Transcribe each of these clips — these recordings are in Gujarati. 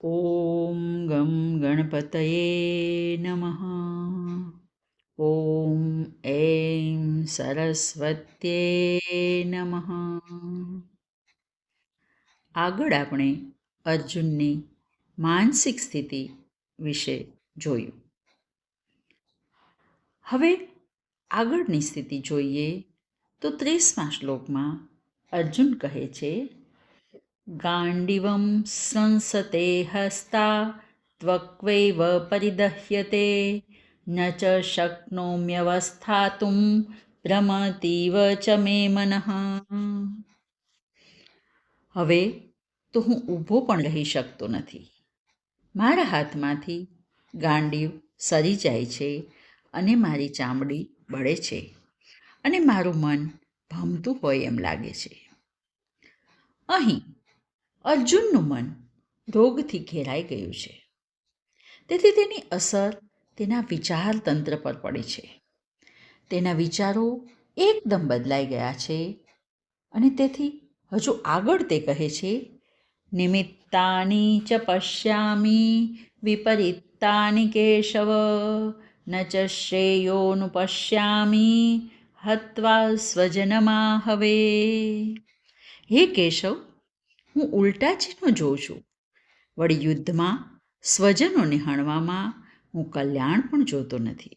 ઓમ ગમ ગણપતયે નમઃ ઓમ એમ સરસ્વત્યે નમઃ આગળ આપણે અર્જુનની માનસિક સ્થિતિ વિશે જોયું. હવે આગળની સ્થિતિ જોઈએ તો ત્રીસમા શ્લોકમાં અર્જુન કહે છે ગાંડિવમ સંસતે હસ્તા ત્વક્વૈવ પરિદહ્યતે ન ચ શક્નોમ્યવસ્થાતુમ ભ્રમતીવ ચ મે મનઃ હવે તો હું ઊભો પણ રહી શકતો નથી. મારા હાથમાંથી ગાંડીવ સરી જાય છે અને મારી ચામડી બળે છે અને મારું મન ભમતું હોય એમ લાગે છે. અહીં અર્જુનનું મન રોગથી ઘેરાઈ ગયું છે. તેથી તેની અસર તેના વિચાર તંત્ર પર પડી છે. તેના વિચારો એકદમ બદલાઈ ગયા છે અને તેથી હજુ આગળ તે કહે છે, નિમિત્તાની ચ પશ્યામી વિપરીતાની કેશવ, ન ચ શ્રેયોનું પશ્યામી હત્વા સ્વજનમાં હવે. હે કેશવ હું ઉલટા ચિહ્નો જોઉં છું. વળી યુદ્ધમાં સ્વજનોને હણવામાં હું કલ્યાણ પણ જોતો નથી.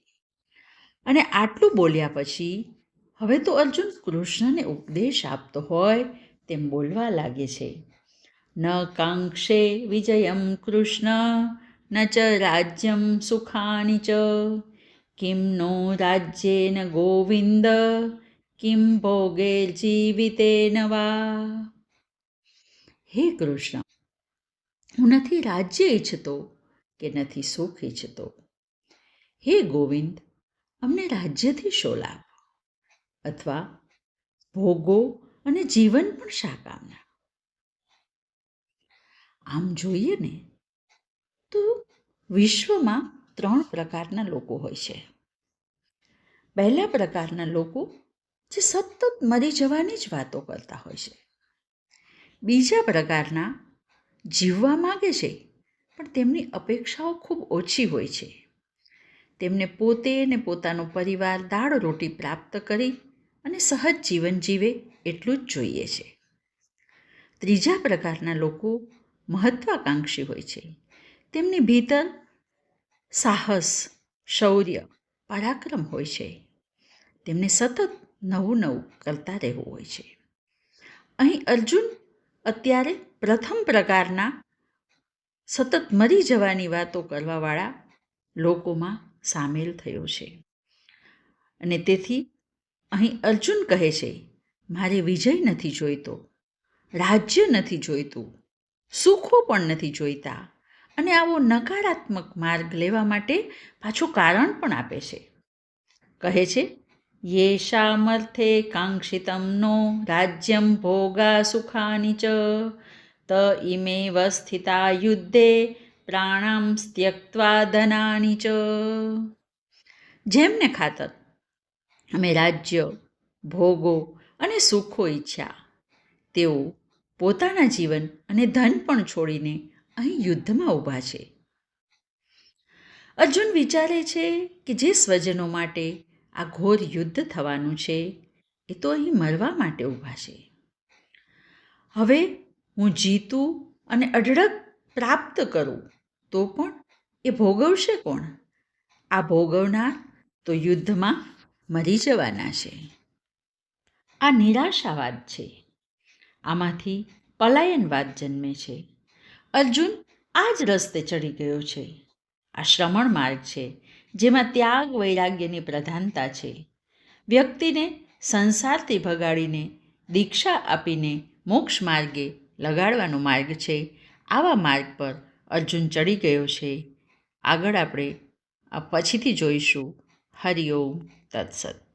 અને આટલું બોલ્યા પછી હવે તો અર્જુન કૃષ્ણને ઉપદેશ આપતો હોય તેમ બોલવા લાગે છે. ન કાંક્ષે વિજયમ કૃષ્ણ, ન ચ રાજ્યમ સુખાની ચ. કિમ નો રાજ્યેન ગોવિંદ, કિમ ભોગે જીવિતે નવા હે કૃષ્ણ, હું નથી રાજ્ય ઈચ્છતો કે નથી સુખ ઈચ્છતો. હે ગોવિંદ, અમને રાજ્યથી શો લાભ? અથવા ભોગો અને જીવન પણ શા કામના? આમ જોઈએ ને, તો વિશ્વમાં ત્રણ પ્રકારના લોકો હોય છે. પહેલા પ્રકારના લોકો જે સતત મરી જવાની જ વાતો કરતા હોય છે. બીજા પ્રકારના જીવવા માગે છે, પણ તેમની અપેક્ષાઓ ખૂબ ઓછી હોય છે. તેમને પોતે અને પોતાનો પરિવાર દાળ રોટી પ્રાપ્ત કરી અને સહજ જીવન જીવે એટલું જ જોઈએ છે. ત્રીજા પ્રકારના લોકો મહત્વાકાંક્ષી હોય છે. તેમની ભીતર સાહસ, શૌર્ય, પરાક્રમ હોય છે. તેમને સતત નવું નવું કરતા રહેવું હોય છે. અહીં અર્જુન અત્યારે પ્રથમ પ્રકારના સતત મરી જવાની વાતો કરવાવાળા લોકોમાં સામેલ થયો છે. અને તેથી અહીં અર્જુન કહે છે, મારે વિજય નથી જોઈતો, રાજ્ય નથી જોઈતું, સુખો પણ નથી જોઈતા, અને આવો નકારાત્મક માર્ગ લેવા માટે પાછું કારણ પણ આપે છે. કહે છે યેશામર્થે કાંક્ષિતમ નો રાજ્યમ ભોગા સુખાની ચ ત ઇમેવ સ્થિતા યુદ્ધે પ્રાણામ ત્યક્વા ધનાની ચ જેમને ખાતર અમે રાજ્ય, ભોગો અને સુખો ઈચ્છ્યા, તેઓ પોતાના જીવન અને ધન પણ છોડીને અહીં યુદ્ધમાં ઊભા છે. અર્જુન વિચારે છે કે જે સ્વજનો માટે આ ઘોર યુદ્ધ થવાનું છે, એ તો અહીં મરવા માટે ઊભા છે. હવે હું જીતું અને અઢળક પ્રાપ્ત કરું, તો પણ એ ભોગવશે કોણ? આ ભોગવનાર તો યુદ્ધમાં મરી જવાના છે. આ નિરાશાવાદ છે. આમાંથી પલાયનવાદ જન્મે છે. અર્જુન આ જ રસ્તે ચડી ગયો છે. આ શ્રમણ માર્ગ છે. જેમાં ત્યાગ વૈરાગ્યની પ્રધાનતા છે. વ્યક્તિને સંસારથી ભગાડીને દીક્ષા આપીને મોક્ષ માર્ગે લગાડવાનો માર્ગ છે. આવા માર્ગ પર અર્જુન ચડી ગયો છે. આગળ આપણે પછીથી જોઈશું. હરિઓમ તત્સત.